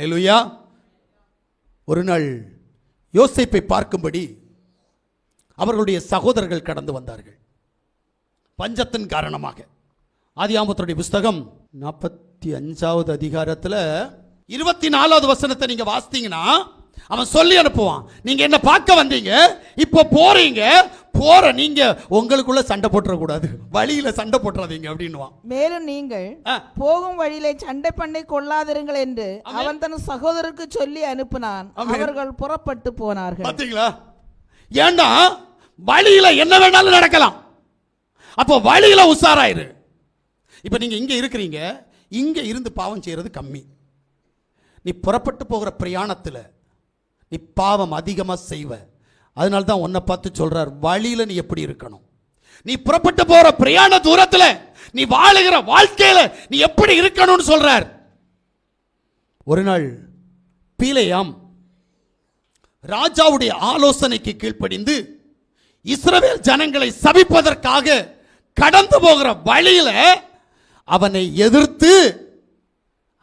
அல்லேலூயா ஒரு நாள் யோசிப்பை பார்க்கும்படி அவர்களுடைய சகோதரர்கள் கடந்து வந்தார்கள். பஞ்சத்தின் காரணமாக. ஆதியாமத்துடைய புஸ்தகம் நாற்பத்தி அஞ்சாவது அதிகாரத்தில் இருபத்தி நாலாவது வசனத்தை நீங்கள் வாசித்தீங்கன்னா அவன் சொல்லி அனுப்புவான். நீங்கள் என்ன பார்க்க வந்தீங்க? இப்போ போறீங்க போற நீங்க உங்களுக்குள்ள சண்டை போட்டுறக்கூடாது வழியில சண்டை போட்டுறாதீங்க அப்படின்னுவான். மேலும் நீங்கள். போகும் வழியிலே சண்டை பண்ணை கொள்ளாதிருங்கள் என்று அவன் தன் சகோதரருக்கு சொல்லி அனுப்பினான். அவர்கள் புறப்பட்டு போனார்கள். பாத்தீங்களா? ஏண்டா? வழியில என்ன வேணாலும் நடக்கலாம். அப்போ வழியில உஷாராயிரு. இப்ப நீங்க இங்க இருக்கிறீங்க. இங்க இருந்து பாவம் செய்யறது கம்மி. நீ புறப்பட்டு போகிற பிரயாணத்துல நீ பாவம் அதிகமா செய்வ. அதனால தான் உன்னை பார்த்து சொல்கிறார் வழியில நீ எப்படி இருக்கணும்? நீ புறப்பட்டு போகிற பிரயாண தூரத்துல நீ வாழுகிற வாழ்க்கையில நீ எப்படி இருக்கணும்னு சொல்கிறார் ஒரு நாள் பீலையாம் ராஜாவுடைய ஆலோசனைக்கு கீழ்ப்படிந்து இஸ்ரவேல் ஜனங்களை சபிப்பதற்காக கடந்து போகிற வழியில அவனை எதிர்த்து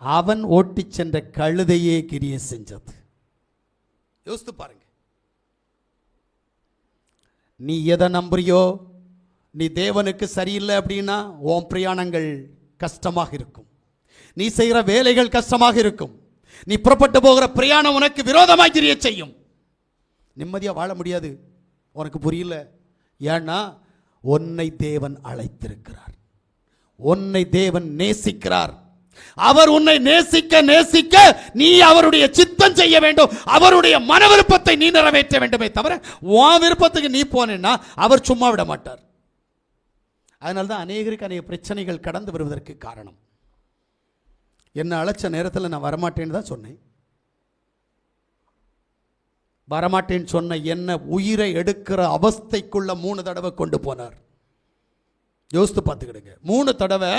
அவன் ஓட்டிச் சென்ற கழுதையே கிரிய செஞ்சது. யோசித்து பாருங்க. நீ எதை நம்புறியோ நீ தேவனுக்கு சரியில்லை அப்படின்னா உன் பிரயாணங்கள் கஷ்டமாக இருக்கும். நீ செய்கிற வேலைகள் கஷ்டமாக இருக்கும். நீ புறப்பட்டு போகிற பிரயாணம் உனக்கு விரோதமாக தெரிய செய்யும். நிம்மதியாக வாழ முடியாது. உனக்கு புரியல? ஏன்னா உன்னை தேவன் அழைத்திருக்கிறார். உன்னை தேவன் நேசிக்கிறார். அவர் உன்னை நேசிக்க நேசிக்க நீ அவருடைய சித்தம் செய்ய வேண்டும். அவருடைய மன விருப்பத்தை நீ நிறைவேற்ற வேண்டுமே தவிர உன் விருப்பத்துக்கு நீ போனேன்னா அவர் சும்மா விட மாட்டார். அதனால தான் அநேகருக்கு அநேக பிரச்சனைகள் கடந்து வருவதற்கு காரணம். என்னை அழைச்ச நேரத்தில் நான் வரமாட்டேன்னு தான் சொன்னேன். வரமாட்டேன்னு சொன்ன என்ன உயிரை எடுக்கிற அவஸ்தைக்குள்ள மூணு தடவை கொண்டு போனார். யோசித்து பார்த்துக்கிடுங்க. மூணு தடவை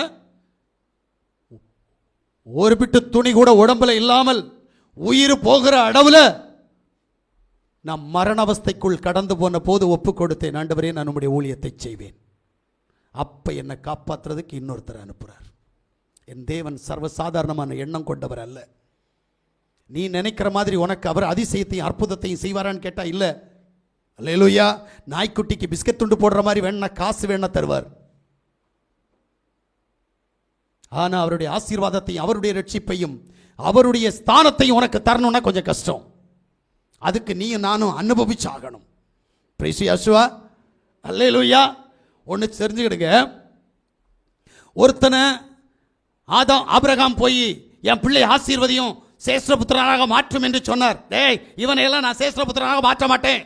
ஒரு பிட்டு துணி கூட உடம்புல இல்லாமல் உயிர் போகிற அளவில் நான் மரண அவஸ்தைக்குள் கடந்து போன போது ஒப்பு கொடுத்தேன். ஆண்டவரே நான் உடைய ஊழியத்தை செய்வேன். அப்போ என்னை காப்பாற்றுறதுக்கு இன்னொருத்தர் அனுப்புகிறார் என் தேவன் சர்வசாதாரணமான எண்ணம் கொண்டவர் அல்ல. நீ நினைக்கிற மாதிரி உனக்கு அவர் அதிசயத்தையும் அற்புதத்தையும் செய்வாரான்னு கேட்டால் இல்லை. அல்லையிலுயா நாய்க்குட்டிக்கு பிஸ்கட் துண்டு போடுற மாதிரி வேணா காசு வேணா தருவார். ஆனால் அவருடைய ஆசீர்வாதத்தையும் அவருடைய ரட்சிப்பையும் அவருடைய ஸ்தானத்தையும் உனக்கு தரணும்னா கொஞ்சம் கஷ்டம். அதுக்கு நீயும் நானும் அனுபவிச்சாகணும். பிரைசி அசுவா அல்லேலூயா ஒன்று தெரிஞ்சுக்கிடுங்க. ஒருத்தனை ஆதாம் ஆபிரகாம் போய் என் பிள்ளை ஆசீர்வதியும் சேஷ்டபுத்திரனாக மாற்றும் என்று சொன்னார். டேய் இவனையெல்லாம் நான் சேஷ்டபுத்திரனாக மாற்ற மாட்டேன்.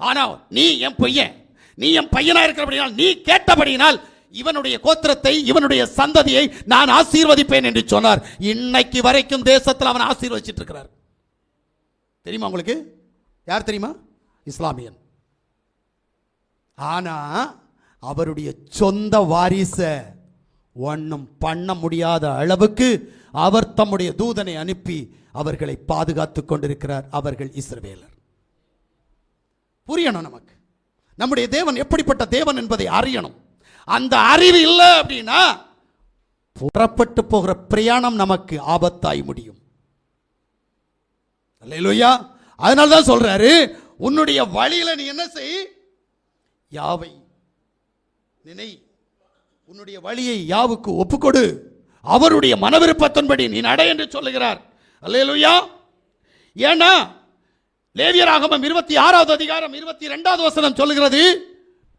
ஆனால் நீ என் பையன். நீ என் பையனாக இருக்கிறபடினால் நீ கேட்டபடியினால் இவனுடைய கோத்திரத்தை இவனுடைய சந்ததியை நான் ஆசீர்வதிப்பேன் என்று சொன்னார். இன்னைக்கு வரைக்கும் தேசத்தில் அவன் ஆசீர்வதிச்சிட்டு இருக்கிறார் தெரியுமா உங்களுக்கு? யார் தெரியுமா? இஸ்லாமியன். ஆனா அவருடைய சொந்த வாரிச ஒன்றும் பண்ண முடியாத அளவுக்கு அவர் தம்முடைய தூதனை அனுப்பி அவர்களை பாதுகாத்து கொண்டிருக்கிறார் அவர்கள் இஸ்ரவேலர். புரியணும் நமக்கு. நம்முடைய தேவன் எப்படிப்பட்ட தேவன் என்பதை அறியணும். அந்த அறிவு இல்லை அப்படின்னா புறப்பட்டு போகிற பிரயாணம் நமக்கு ஆபத்தாய் முடியும். அல்லேலூயா. அதனால தான் சொல்றாரு உன்னுடைய வழியில நீ என்ன செய்? யாவை நினை. உன்னுடைய வழியை யாவுக்கு ஒப்புக்கொடு. அவருடைய மனவிருப்பத்தின்படி நீ நட என்று சொல்லுகிறார். அல்லேலூயா. ஏன்னா லேவியராகமம் இருபத்தி ஆறாவது அதிகாரம் இருபத்தி ரெண்டாவது வசனம் சொல்லுகிறது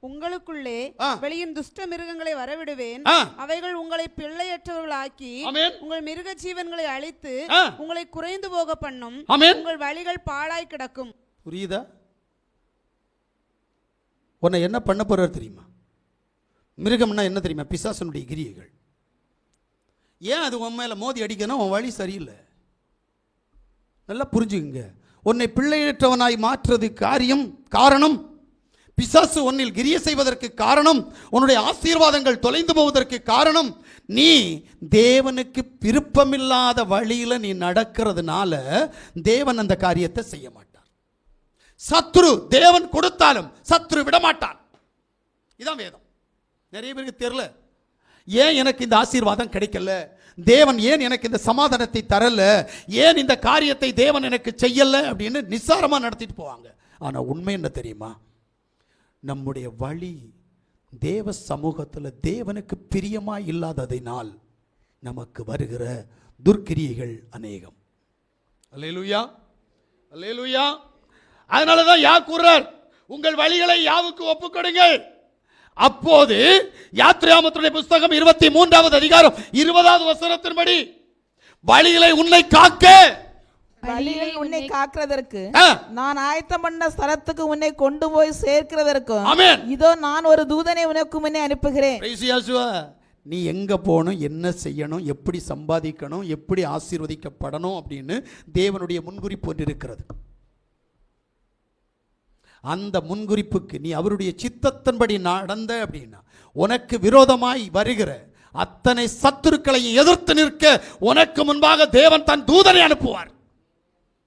உங்களுக்குள்ளே. வெளியின் துஷ்ட மிருகங்களை வரவிடுவேன். அவைகள் உங்களை பிள்ளையற்றவர்களாக்கி. உங்கள் மிருக ஜீவன்களை அழித்து. உங்களை குறைந்து போக பண்ணும். உங்கள் வழிகள் பாழாய் கிடக்கும் புரியுதா உன்னை என்ன பண்ண போறார் தெரியுமா மிருகம்னா என்ன தெரியுமா பிசாசனுடைய கிரியைகள் ஏன் அது உன் மேல மோதி அடிக்கணும் உன் வழி சரியில்லை நல்லா புரிஞ்சுக்குங்க உன்னை பிள்ளையற்றவனாய் மாற்றுறது காரியம் காரணம் பிசாசு உன்னில் கிரிய செய்வதற்கு காரணம் உன்னுடைய ஆசீர்வாதங்கள் தொலைந்து போவதற்கு காரணம் நீ தேவனுக்கு விருப்பமில்லாத வழியில் நீ நடக்கிறதுனால தேவன் அந்த காரியத்தை செய்ய மாட்டார். சத்ரு தேவன் கொடுத்தாலும் சத்ரு விடமாட்டான். இதான் வேதம். நிறைய பேருக்கு தெரியல ஏன் எனக்கு இந்த ஆசீர்வாதம் கிடைக்கல? தேவன் ஏன் எனக்கு இந்த சமாதானத்தை தரல? ஏன் இந்த காரியத்தை தேவன் எனக்கு செய்யல? அப்படின்னு நிசாரமாக நடத்திட்டு போவாங்க. ஆனால் உண்மை என்ன தெரியுமா? நம்முடைய வழி தேவ சமூகத்தில் தேவனுக்கு பிரியமாக இல்லாததினால் நமக்கு வருகிற துர்க்கிரியைகள் அநேகம். அல்லேலூயா அல்லேலூயா. அதனால தான் யா கூறார் உங்கள் வழிகளை யாவுக்கு ஒப்புக்கொடுங்கள் அப்போது யாத்ராமத்துடைய புஸ்தகம் இருபத்தி மூன்றாவது அதிகாரம் இருபதாவது வசனத்தின்படி வழிகளை உன்னை காக்க வழியில் உன்னை காக்கிறதற்கு நான் ஆயத்தம் பண்ண ஸ்தலத்துக்கு உன்னை கொண்டு போய் சேர்க்கிறதற்கும் ஆமென். இதோ நான் ஒரு தூதனை உனக்கு முன்னே அனுப்புகிறேன். நீ எங்க போகணும் என்ன செய்யணும் எப்படி சம்பாதிக்கணும் எப்படி ஆசீர்வதிக்கப்படணும் அப்படின்னு தேவனுடைய முன்குறிப்பு ஒன்று இருக்கிறது அந்த முன்குறிப்புக்கு நீ அவருடைய சித்தத்தின்படி நடந்த அப்படின்னா உனக்கு விரோதமாய் வருகிற அத்தனை சத்துருக்களை எதிர்த்து நிற்க உனக்கு முன்பாக தேவன் தன் தூதனை அனுப்புவார்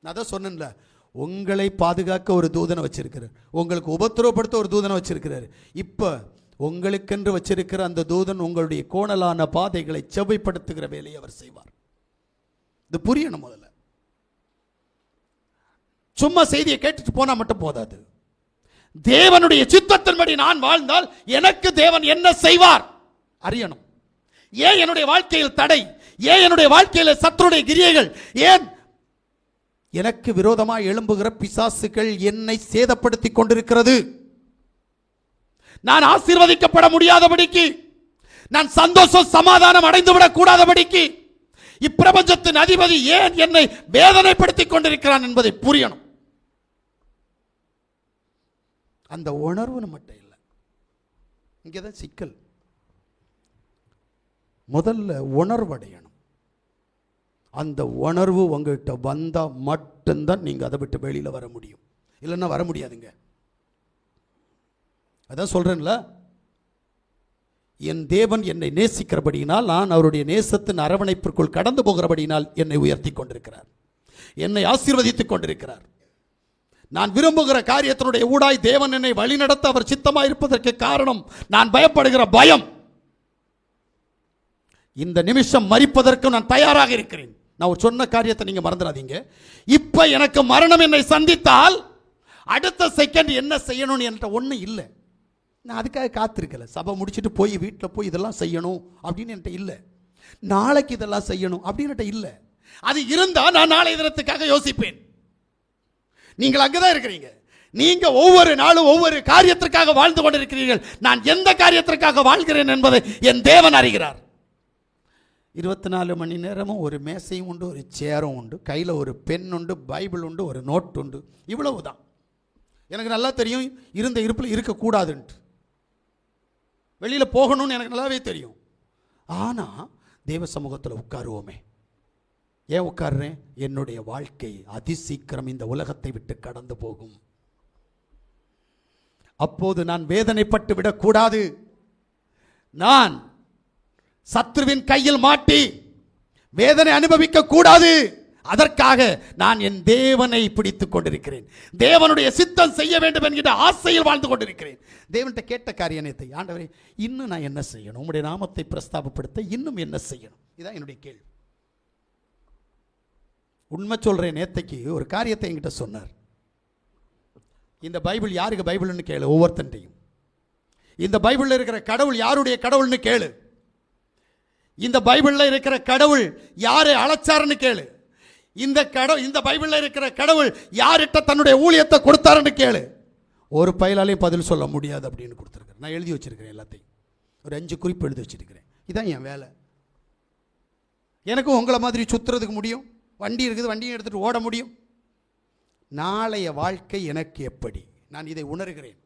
நான் தான் சொன்னேன்ல உங்களை பாதுகாக்க ஒரு தூதனை வச்சிருக்கிறார். உங்களுக்கு உபத்திரவப்படுத்த ஒரு தூதனை வச்சிருக்கிறார். இப்போ உங்களுக்கென்று வச்சிருக்கிற அந்த தூதன் உங்களுடைய கோணலான பாதைகளை செவ்வைப்படுத்துகிற வேலையை அவர் செய்வார். இது புரியணும் முதல்ல. சும்மா செய்தியை கேட்டுட்டு போனால் மட்டும் போதாது. தேவனுடைய சித்தத்தின்படி நான் வாழ்ந்தால் எனக்கு தேவன் என்ன செய்வார்? அறியணும். ஏன் என்னுடைய வாழ்க்கையில் தடை? ஏன் என்னுடைய வாழ்க்கையில் சத்துருடைய கிரியைகள்? ஏன் எனக்கு விரோதமாக எழும்புகிற பிசாசுகள் என்னை சேதப்படுத்தி கொண்டிருக்கிறது. நான் ஆசீர்வதிக்கப்பட முடியாதபடிக்கு நான் சந்தோஷம் சமாதானம் அடைந்துவிடக் கூடாதபடிக்கு இப்பிரபஞ்சத்தின் அதிபதி ஏன் என்னை வேதனைப்படுத்திக் கொண்டிருக்கிறான் என்பதை புரியணும். அந்த உணர்வு நம்மகிட்ட இல்லை. இங்கே தான் சிக்கல். முதல்ல உணர்வடையணும். அந்த உணர்வு உங்கள்கிட்ட வந்தால் மட்டும்தான் நீங்கள் அதை விட்டு வெளியில் வர முடியும். இல்லைன்னா வர முடியாதுங்க. அதான் சொல்கிறேன்ல என் தேவன் என்னை நேசிக்கிறபடியினால் நான் அவருடைய நேசத்தின் அரவணைப்பிற்குள் கடந்து போகிறபடியினால் என்னை உயர்த்தி கொண்டிருக்கிறார். என்னை ஆசீர்வதித்துக் கொண்டிருக்கிறார். நான் விரும்புகிற காரியத்தினுடைய ஊடாய் தேவன் என்னை வழிநடத்த அவர் சித்தமாக இருப்பதற்கு காரணம் நான் பயப்படுகிற பயம். இந்த நிமிஷம் மறிப்பதற்கு நான் தயாராக இருக்கிறேன். நான் ஒரு சொன்ன காரியத்தை நீங்கள் மறந்துடாதீங்க. இப்போ எனக்கு மரணம் என்னை சந்தித்தால் அடுத்த செகண்ட் என்ன செய்யணும்னு என்கிட்ட ஒன்றும் இல்லை. நான் அதுக்காக காத்திருக்கல. சபை முடிச்சுட்டு போய் வீட்டில் போய் இதெல்லாம் செய்யணும் அப்படின்னு என்கிட்ட இல்லை. நாளைக்கு இதெல்லாம் செய்யணும் அப்படின்னு இல்லை. அது இருந்தால் நான் நாளை தினத்துக்காக யோசிப்பேன். நீங்கள் அங்கே தான் இருக்கிறீங்க. நீங்க ஒவ்வொரு நாளும் ஒவ்வொரு காரியத்திற்காக வாழ்ந்து கொண்டிருக்கிறீர்கள். நான் எந்த காரியத்திற்காக வாழ்கிறேன் என்பதை என் தேவன் அறிகிறார். இருபத்தி நாலு மணி நேரமும் ஒரு மேசையும் உண்டு ஒரு சேரும் உண்டு கையில் ஒரு பெண் உண்டு பைபிள் உண்டு ஒரு நோட் உண்டு. இவ்வளவு தான் எனக்கு நல்லா தெரியும் இருந்த இருப்பில் இருக்கக்கூடாதுன்ட்டு. வெளியில் போகணும்னு எனக்கு நல்லாவே தெரியும். ஆனால் தேவ சமூகத்தில் உட்காருவோமே. ஏன் உட்காருறேன்? என்னுடைய வாழ்க்கை அதிசீக்கிரம் இந்த உலகத்தை விட்டு கடந்து போகும். அப்போது நான் வேதனைப்பட்டு விடக்கூடாது. நான் சத்ருவின் கையில் மாட்டி வேதனை அனுபவிக்க கூடாது. அதற்காக நான் என் தேவனை பிடித்துக் கொண்டிருக்கிறேன். தேவனுடைய சித்தம் செய்ய வேண்டும் என்கிற ஆசையில் வாழ்ந்து கொண்டிருக்கிறேன். தேவன்கிட்ட கேட்ட காரியத்தை ஆண்டவரே இன்னும் நான் என்ன செய்யணும்? உங்களுடைய நாமத்தை பிரஸ்தாபப்படுத்த இன்னும் என்ன செய்யணும்? இதான் என்னுடைய கேள்வி. உண்மை சொல்கிறேன் நேத்தைக்கு ஒரு காரியத்தை என்கிட்ட சொன்னார். இந்த பைபிள் யாருக்கு பைபிள்னு கேளு? ஒவ்வொருத்தன்ட்டையும் இந்த பைபிளில் இருக்கிற கடவுள் யாருடைய கடவுள்னு கேளு? இந்த பைபிளில் இருக்கிற கடவுள் யாரை அழைச்சாருன்னு கேளு. இந்த கடவுள் இந்த பைபிளில் இருக்கிற கடவுள் யார்கிட்ட தன்னுடைய ஊழியத்தை கொடுத்தாருன்னு கேளு. ஒரு பயிலாலையும் பதில் சொல்ல முடியாது அப்படின்னு கொடுத்துருக்கேன் நான் எழுதி வச்சிருக்கிறேன் எல்லாத்தையும். ஒரு அஞ்சு குறிப்பு எழுதி வச்சிருக்கிறேன். இதான் என் வேலை. எனக்கும் உங்களை மாதிரி சுற்றுறதுக்கு முடியும். வண்டி இருக்குது வண்டியும் எடுத்துகிட்டு ஓட முடியும். நாளைய வாழ்க்கை எனக்கு எப்படி? நான் இதை உணர்கிறேன்.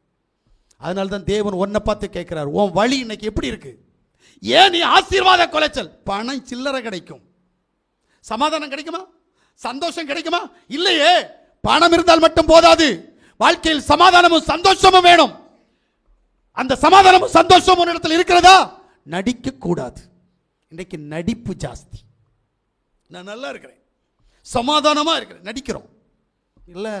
அதனால தான் தேவன் ஒன்றை பார்த்து கேட்குறாரு. உன் வழி இன்னைக்கு எப்படி இருக்குது ஏன் நீ ஆசீர்வாத கொலைச்சல்? பணம் சில்லறை கிடைக்கும். சமாதானம் கிடைக்குமா? சந்தோஷம் கிடைக்குமா? இல்லையே. பணம் இருந்தால் மட்டும் போதாது. வாழ்க்கையில் சமாதானமும் சந்தோஷமும் வேணும். அந்த சமாதானமும் சந்தோஷமும் உன்னிடத்தில் இருக்கிறதா? நடிக்க கூடாது. இன்னைக்கு நடிப்பு ஜாஸ்தி. நான் நல்லா இருக்கிறேன். சமாதானமாக இருக்கிறேன். நடிக்கிறோம். இல்லை.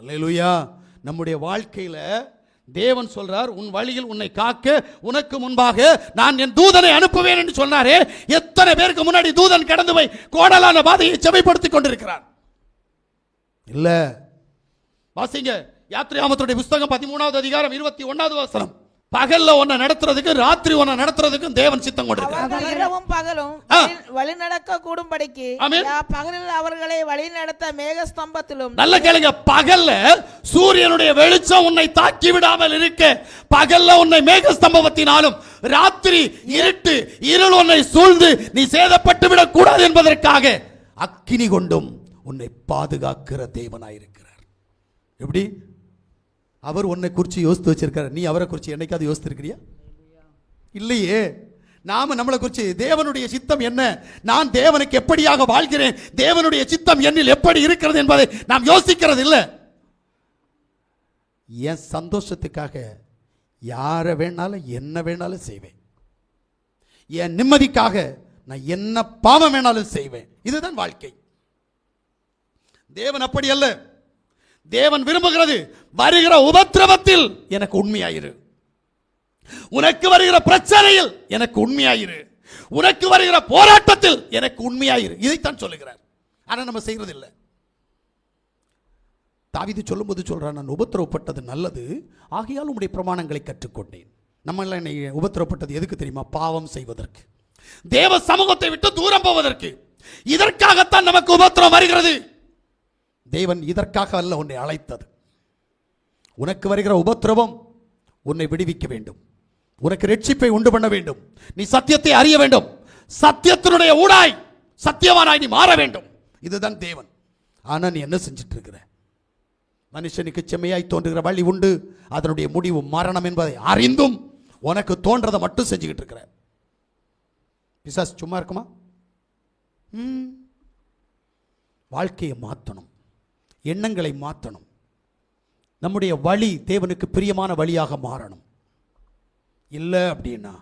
அல்லேலூயா. நம்முடைய வாழ்க்கையில் தேவன் சொல்றார் உன் வழியில் உன்னை காக்க உனக்கு முன்பாக நான் என் தூதனை அனுப்புவேன் என்று சொன்னாரே எத்தனை பேருக்கு முன்னாடி தூதன் கடந்து போய் கோடலான பாதையை செவைப்படுத்திக் கொண்டிருக்கிறார் இல்ல. வாசிங்க யாத்திரையாமத்துடைய புஸ்தகம் பதிமூணாவது அதிகாரம் இருபத்தி ஒன்னாவது வசனம். பகல்ல உன்னை நடத்துறதுக்கு ராத்திரி உன்னை நடத்துறதுக்கும் தேவன் சித்தம் கொடுக்கிறார் இரவும் பகலும். வழி- நடக்க கூடும்படிக்கு பகலில் அவர்களை வழி நடத்த மேக ஸ்தம்பத்திலும் நல்ல கேளுங்க பகல்ல சூரியனுடைய வெளிச்சம் உன்னை தாக்கி விடாமல் இருக்க பகல்ல உன்னை மேக ஸ்தம்பத்தினாலும் ராத்திரி இருட்டு இருள் உன்னை சூழ்ந்து நீ சேதப்பட்டு விடக் கூடாது என்பதற்காக அக்கினி கொண்டும் உன்னை பாதுகாக்கிற தேவனாயிருக்கிறார். எப்படி? அவர் உன்னை குறித்து யோசித்து வச்சிருக்காரு நீ அவரை குறித்து என்னைக்காவது யோசித்திருக்கிறியா? இல்லையே. நாம நம்மளை குறித்து தேவனுடைய சித்தம் என்ன? நான் தேவனுக்கு எப்படியாக வாழ்கிறேன்? தேவனுடைய சித்தம் என்னில் எப்படி இருக்கிறது என்பதை நாம் யோசிக்கிறது இல்லை என் சந்தோஷத்துக்காக யாரை வேணாலும் என்ன வேணாலும் செய்வேன். என் நிம்மதிக்காக நான் என்ன பாவம் வேணாலும் செய்வேன். இதுதான் வாழ்க்கை. தேவன் அப்படி அல்ல. தேவன் விரும்புகிறது. வருகிற உபத்திரவத்தில் எனக்கு உண்மையாயிரு. உனக்கு வருகிற பிரச்சனையில் எனக்கு உண்மையாயிரு. உனக்கு வருகிற போராட்டத்தில் எனக்கு உண்மையாயிரு. இதைத்தான் சொல்லுகிறார். ஆனால் நம்ம செய்கிறது இல்லை தாவீது சொல்லும்போது சொல்கிறார் நான் உபத்திரவப்பட்டது நல்லது ஆகையால் உடைய பிரமாணங்களை கற்றுக்கொண்டேன். நம்ம என்னை உபத்திரவப்பட்டது எதுக்கு தெரியுமா? பாவம் செய்வதற்கு. தேவ சமூகத்தை விட்டு தூரம் போவதற்கு. இதற்காகத்தான் நமக்கு உபத்திரம் வருகிறது. தேவன் இதற்காக அல்ல உன்னை அழைத்தது. உனக்கு வருகிற உபத்திரவம் உன்னை விடுவிக்க வேண்டும். உனக்கு ரட்சிப்பை உண்டு பண்ண வேண்டும். நீ சத்தியத்தை அறிய வேண்டும். சத்தியத்தினுடைய ஊடாய் சத்தியவானாய் நீ மாற வேண்டும். இதுதான் தேவன். ஆனால் நீ என்ன செஞ்சிட்டு இருக்கிற மனுஷனுக்கு செம்மையாய் தோன்றுகிற வழி உண்டு. அதனுடைய முடிவு மரணம் என்பதை அறிந்தும் உனக்கு தோன்றதை மட்டும் செஞ்சுக்கிட்டு இருக்கிற பிசாஸ் சும்மா இருக்குமா? ம். வாழ்க்கையை மாற்றணும் எண்ணங்களை மாற்றணும் நம்முடைய வழி தேவனுக்கு பிரியமான வழியாக மாறணும். இல்லை அப்படின்னா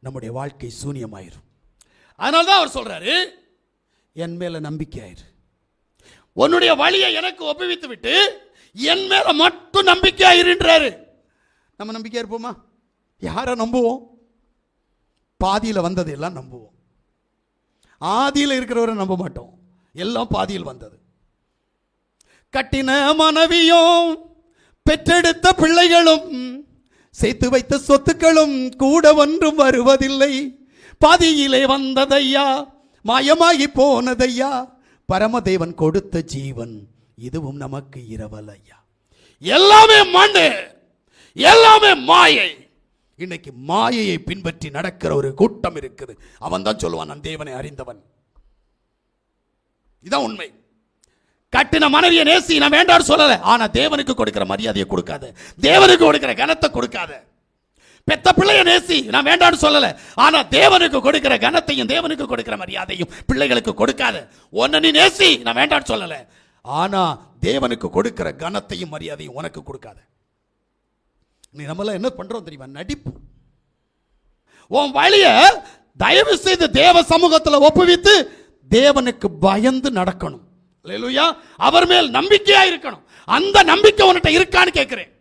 நம்முடைய வாழ்க்கை சூனியமாயிரும். அதனால தான் அவர் சொல்கிறாரு என் மேலே நம்பிக்கை ஆயிரு. உன்னுடைய வழியை எனக்கு ஒப்புவித்து விட்டு என் மேலே மட்டும் நம்பிக்கையாயிருன்றாரு நம்ம நம்பிக்கையாக இருப்போமா? யாரை நம்புவோம்? பாதியில் வந்ததையெல்லாம் நம்புவோம். ஆதியில் இருக்கிறவரை நம்ப மாட்டோம். எல்லாம் பாதியில் வந்தது. கட்டின மனைவியும் பெற்றெடுத்த பிள்ளைகளும் சேர்த்து வைத்த சொத்துக்களும் கூட ஒன்றும் வருவதில்லை. பாதியிலே வந்ததையா? மாயமாகி போனதையா? பரமதேவன் கொடுத்த ஜீவன் இதுவும் நமக்கு இரவலையா? எல்லாமே மண்ணு எல்லாமே மாயை. இன்னைக்கு மாயையை பின்பற்றி நடக்கிற ஒரு கூட்டம் இருக்குது. அவன் தான் சொல்லுவான் நான் தேவனை அறிந்தவன். இதான் உண்மை. கட்டின மனைவியை நேசி நான் வேண்டாம்னு சொல்லலை. ஆனா தேவனுக்கு கொடுக்கிற மரியாதையை கொடுக்காது. தேவனுக்கு கொடுக்கிற கனத்தை கொடுக்காத. பெத்த பிள்ளைய நேசி நான் வேண்டாம்னு சொல்லல. ஆனா தேவனுக்கு கொடுக்கிற கனத்தையும் தேவனுக்கு கொடுக்கிற மரியாதையும் பிள்ளைகளுக்கு கொடுக்காத. உன்னை நீ நேசி நான் வேண்டாம்னு சொல்லல. ஆனா தேவனுக்கு கொடுக்கிற கனத்தையும் மரியாதையும் உனக்கு கொடுக்காத. நீ நம்மளாம் என்ன பண்றோம் தெரியுமா? நடிப்பு. உன் வழிய தயவு செய்து தேவ சமூகத்தில் ஒப்புவித்து தேவனுக்கு பயந்து நடக்கணும். அவர் மேல் நம்பிக்கையா இருக்கணும். அந்த நம்பிக்கை உன்கிட்ட இருக்கான்னு கேட்கிறேன்.